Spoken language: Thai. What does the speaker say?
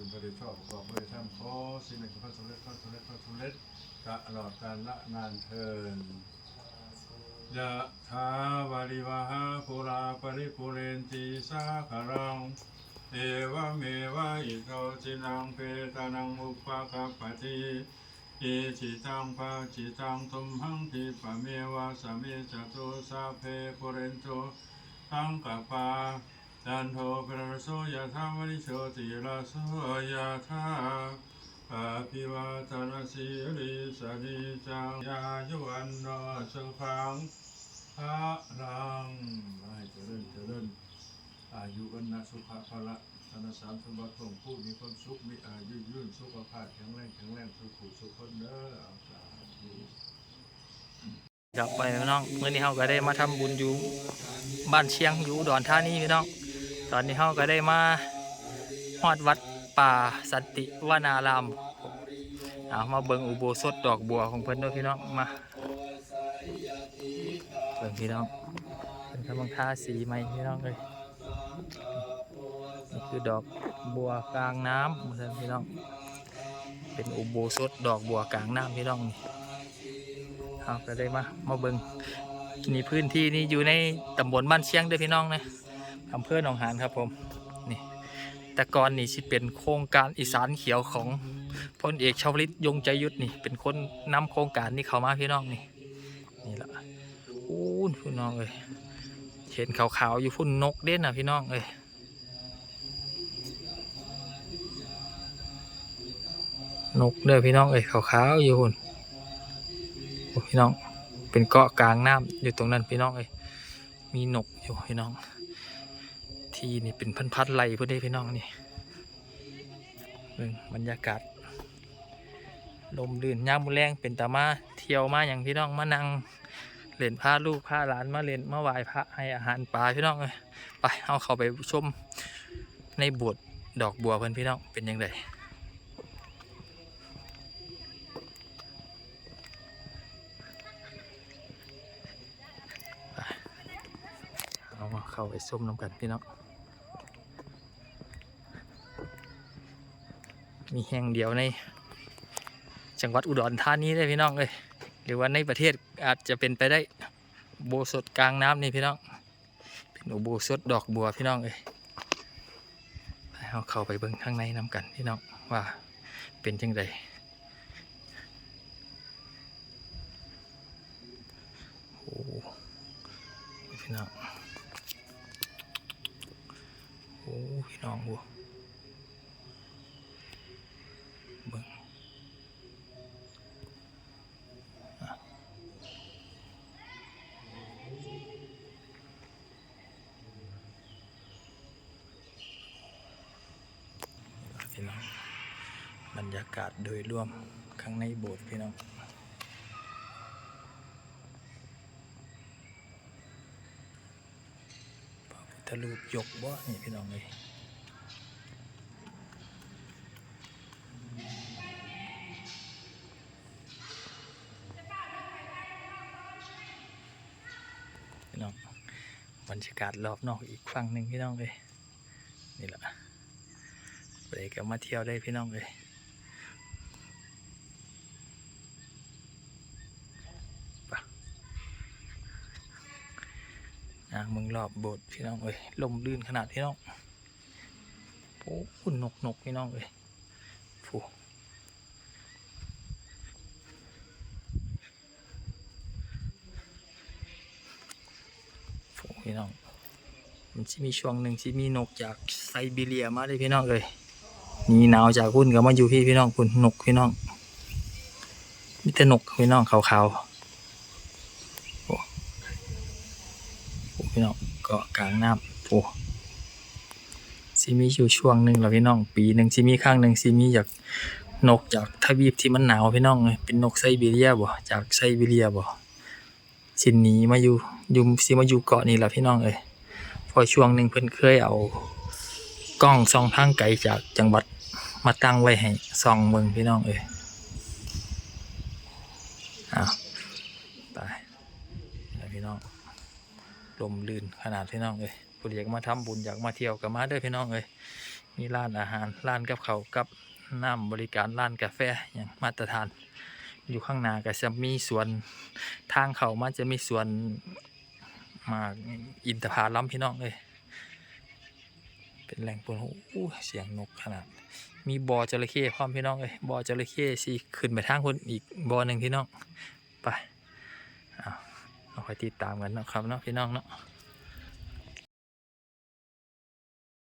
คุณพระเดชชอบประกอบด้วยท่านขอสิ่งหนึ่งขอสำเร็จขอสำเร็จขอสำเร็จตลอดกาลละนานเทินยะถาวาริวหาปุราปริปุเรนติสาคารังเอวเมวะอิโตจินังเปตานังอุปาคัปปติอิจิตังปะจิตังตุมหังคิปะเมวะสะเมจตุสัพเพปุเรนตุสังกปา จันโทปรโสยะธามนิโชติระโสยะธาปะพิวาตนาสิริสนิจังยายุวันโนสุขังพระรังให้เจริญเจริญอายุวันนะสุขภาละธนสารสมบัติของผู้มีความสุขมีอายุยืนสุขภาพแข็งแรงแข็งแรงสุขุสุขคนเด้อเอาสาธุครับไปพี่น้องเมื่อนี้เราก็ได้มาทำบุญอยู่บ้านเชียงอยู่ดอนท่านี้พี่น้อง ตอนนี้เราก็ได้มาฮอดวัดป่าสันติวนารามเอามาเบิ่งอุโบสถดอกบัวของเพิ่นด้วยพี่น้องมาเบิ่งพี่น้องเป็นกำลังทาสีใหม่พี่น้องเลยนี่คือดอกบัวกลางน้ำเพิ่นพี่น้อง เป็นอุโบสถดอกบัวกลางน้ำพี่น้องเอาก็ได้มามาเบิงนี่พื้นที่นี่อยู่ในตำบลบ้านเชียงด้วยพี่น้องนะ อำเภอหนองหานครับผมนี่แต่ก่อนนี่สิเป็นโครงการอีสานเขียวของพลเอกชาวลิตยงใจยุทธนี่ เป็นคนนำโครงการนี้เข้ามาพี่น้องนี่นี่ละอู้นพี่น้องเอ้ยเห็นขาวๆอยู่พุ่นนกเด่นนะพี่น้องเอ้ยนกเด้อพี่น้องเอ้ยขาวๆอยู่พุ่นพี่น้องเป็นเกาะกลางน้ำอยู่ตรงนั้นพี่น้องเอ้ยมีนกอยู่พี่น้อง ที่นี่เป็นพันๆไหลเพื่อได้พี่น้องนี่เบิ่งบรรยากาศลมลื่นยามมุแรงเป็นตามาเที่ยวมาอย่างพี่น้องมานั่งเล่นพาลูกพาหลานมาเล่นมาไหว้พระให้อาหารปลาพี่น้องเอ้ยไปเอาเขาไปชมในบสถ์ดอกบัวเพื่อนพี่น้องเป็นยังไงเอามาเข้าไปส้มน้ำกันพี่น้อง มีแห่งเดียวใน จังหวัดอุดรธานีเลยพี่น้องเลยหรือว่าในประเทศอาจจะเป็นไปได้โบสถกลางน้ำนี่พี่น้อง เป็นอุโบสถดอกบัวพี่น้องเลยไปเอาเข้าไปเบิ่งข้างในน้ำกันพี่น้องว่าเป็นจังไดโอ้พี่น้อง โอ้พี่น้องบัวเบิ่งอะ พี่น้อง บรรยากาศโดยรวมข้างในโบสถ์พี่น้องพระพุทธรูปยกบ่นี่พี่น้องเลยพี่น้องบรรยากาศรอบนอกอีกฝั่งหนึ่งพี่น้องเลยนี่แหละ ไปก็มาเที่ยวได้พี่น้องเลยนะมึงรอบโบสถ์พี่น้องเอ้ยลมลื่นขนาดพี่น้องโอ้หุ่นนกนกพี่น้องเอ้ยฟูฟูพี่น้อง มันจะมีช่วงหนึ่งที่มีนกจากไซบีเรียมาเลยพี่น้องเอ้ย นี่หนาวจากพุ่นก็มาอยู่พี่พี่น้องพุ่นกพี่น้องมีแต่นกพี่น้องขาวๆโอ้พี่น้องเกาะกลางน้ำโอ้ซีมีอยู่ช่วงหนึ่งแล้วพี่น้อง ปีหนึ่งซีมีข้างหนึ่งซีมีจากนกจากทวีปที่มันหนาวพี่น้องเลยเป็นนกไซบีเรียบ่จากไซบีเรียบ่สินหนีมาอยู่อยู่ซีมาอยู่เกาะนี่แหละพี่น้องเอ้ยพอช่วงหนึ่งเพิ่นเคยเอากล้องส่องทางไกลจากจังหวัด มาตั้งไว้ให้ส่องเมืองพี่น้องเอ้ยอ้าวตายพี่น้องลมลื่นขนาดพี่น้องเลยผู้อยากมาทำบุญอยากมาเที่ยวกับมาเด้อพี่น้องเลยมีร้านอาหารร้านกับเขากับน้ำบริการร้านกาแฟอย่างมาตรฐาน อยู่ข้างหน้าก็จะมีสวนทางเขามันจะมีสวนมาอินทผลัมพี่น้องเลย เป็นแหล่งปูนเสียงนกขนาด มีบ่อจระเข้พร้อมพี่น้องเลยบ่อจระเข้สิขึ้นไปทางคนอีกบ่อหนึ่งพี่น้องไปเอาเอาไปติดตามกันนะครับเนาะพี่น้องเนาะ